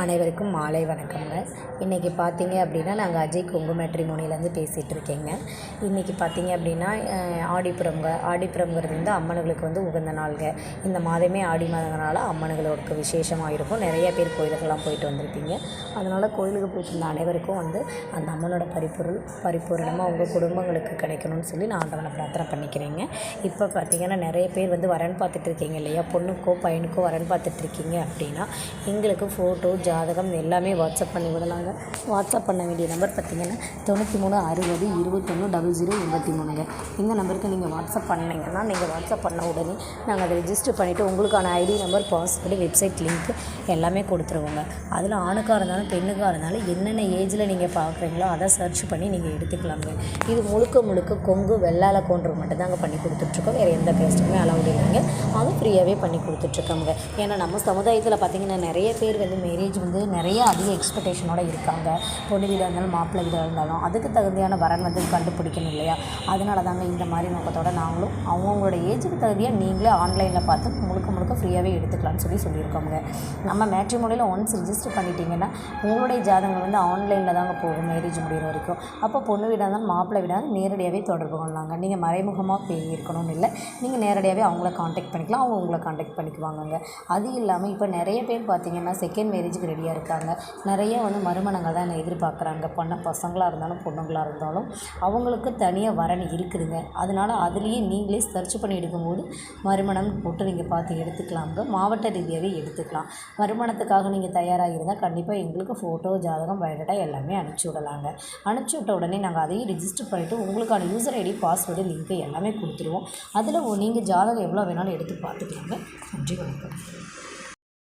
அனைவருக்கும் மாலை வணக்கம்ங்க இன்றைக்கி பார்த்தீங்க அப்படின்னா நாங்கள் அஜய் கொங்கு மேட்ரிமோனிலேருந்து பேசிகிட்டு இருக்கேங்க. இன்றைக்கி பார்த்தீங்க அப்படின்னா ஆடிப்புறம்ங்க. ஆடிப்புறம்ங்கிறது வந்து அம்மனுங்களுக்கு வந்து உகந்த நாள்ங்க. இந்த மாதமே ஆடி மாதங்களால் அம்மனுகளுக்கு விசேஷமாக இருக்கும். நிறைய பேர் கோயிலுக்கெல்லாம் போயிட்டு வந்திருப்பீங்க. அதனால் கோயிலுக்கு போயிட்டு இருந்த அனைவருக்கும் வந்து அந்த அம்மனோட பரிபொருள் பரிபூரணமாக உங்கள் குடும்பங்களுக்கு கிடைக்கணும்னு சொல்லி நான் ஆண்டவனை பிரார்த்தனை பண்ணிக்கிறேங்க. இப்போ பார்த்தீங்கன்னா நிறைய பேர் வந்து வரன் பார்த்துட்டு இருக்கீங்க இல்லையா? பொண்ணுக்கோ பையனுக்கோ வரன் பார்த்துட்டு இருக்கீங்க அப்படின்னா எங்களுக்கு ஃபோட்டோ ஜாதகம் எல்லாமே வாட்ஸ்அப் பண்ணி விடலாங்க. வாட்ஸ்அப் பண்ண வேண்டிய நம்பர் பார்த்தீங்கன்னா தொண்ணூற்றி மூணு அறுபது இருபத்தொன்று டபுள் ஜீரோ எண்பத்தி மூணுங்க இந்த நம்பருக்கு நீங்கள் வாட்ஸ்அப் பண்ணிங்கன்னா நீங்கள் வாட்ஸ்அப் பண்ண உடனே நாங்கள் அதை ரெஜிஸ்டர் பண்ணிவிட்டு உங்களுக்கான ID number password website link எல்லாமே கொடுத்துருவோங்க. அதில் ஆணுக்காக இருந்தாலும் பெண்ணுக்காக இருந்தாலும் என்னென்ன ஏஜில் நீங்கள் பார்க்குறீங்களோ அதை சர்ச் பண்ணி நீங்கள் எடுத்துக்கலாங்க. இது முழுக்க முழுக்க கொங்கு வெள்ளால கோன்று மட்டும்தாங்க பண்ணி கொடுத்துட்ருக்கோம். வேறு எந்த பேஸ்ட்டுமே அலவுட் இல்லைங்க. அதுவும் ஃப்ரீயாகவே பண்ணி கொடுத்துட்ருக்கோங்க. ஏன்னா நம்ம சமுதாயத்தில் பார்த்திங்கன்னா நிறைய பேர் வந்து மேரேஜ் வந்து நிறைய அதிக எக்ஸ்பெக்டேஷனோடு இருக்காங்க. பொண்ணு வீடாக இருந்தாலும் மாப்பிள்ளை வீடாக இருந்தாலும் அதுக்கு தகுதியான வரன் வந்து கண்டுபிடிக்கணும் இல்லையா? அதனால தாங்க இந்த மாதிரி நோக்கத்தோட நாங்களும் அவங்கவுங்களோட ஏஜுக்கு தகுதியாக நீங்களே ஆன்லைனில் பார்த்து முழுக்க முழுக்க ஃப்ரீயாகவே எடுத்துக்கலாம்னு சொல்லி சொல்லியிருக்கோங்க நம்ம மேட்ரிமோனியில் ஒன்ஸ் ரிஜிஸ்டர் பண்ணிட்டீங்கன்னா உங்களுடைய ஜாதகங்கள் வந்து ஆன்லைனில் தாங்க போகும் மேரேஜ் முடிகிற வரைக்கும். அப்போ பொண்ணு வீடாக இருந்தாலும் மாப்பிள்ளை வீடாக நேரடியாகவே தொடர்பு கொள்ளலாங்க. நீங்கள் மறைமுகமாக போய் இருக்கணும்னு இல்லை. நீங்கள் நேரடியாகவே அவங்கள காண்டாக்ட் பண்ணிக்கலாம் அவங்க உங்களை காண்டாக்ட் பண்ணிக்குவாங்கங்க. அது இல்லாமல் இப்போ நிறைய பேர் பார்த்தீங்கன்னா செகண்ட் மேரேஜுக்கு ரெடியாக இருக்காங்க. நிறைய வந்து மறுமணங்கள் தான் எதிர்பார்க்குறாங்க. பொண்ண பசங்களாக இருந்தாலும் பொண்ணுங்களாக இருந்தாலும் அவங்களுக்கு தனியாக வரன் இருக்குதுங்க. அதனால் அதுலேயே நீங்களே சர்ச் பண்ணி எடுக்கும்போது மறுமணம் போட்டு நீங்கள் பார்த்து எடுத்துக்கலாம்ங்க. மாவட்ட ரீதியாகவே எடுத்துக்கலாம். மறுமணத்துக்காக நீங்கள் தயாராக இருந்தால் கண்டிப்பாக எங்களுக்கு ஃபோட்டோ ஜாதகம் பயோடேட்டா எல்லாமே அனுப்பிச்சி விடலாங்க. அனுப்பிச்சி விட்ட உடனே நாங்கள் அதையும் ரிஜிஸ்டர் பண்ணிவிட்டு உங்களுக்கான யூசர் ஐடி பாஸ்வேர்டு லிங்க்கு எல்லாமே கொடுத்துருவோம். அதில் நீங்கள் ஜாதகம் எவ்வளோ வேணாலும் எடுத்து பார்த்துக்கலாங்க. நன்றி வணக்கம்.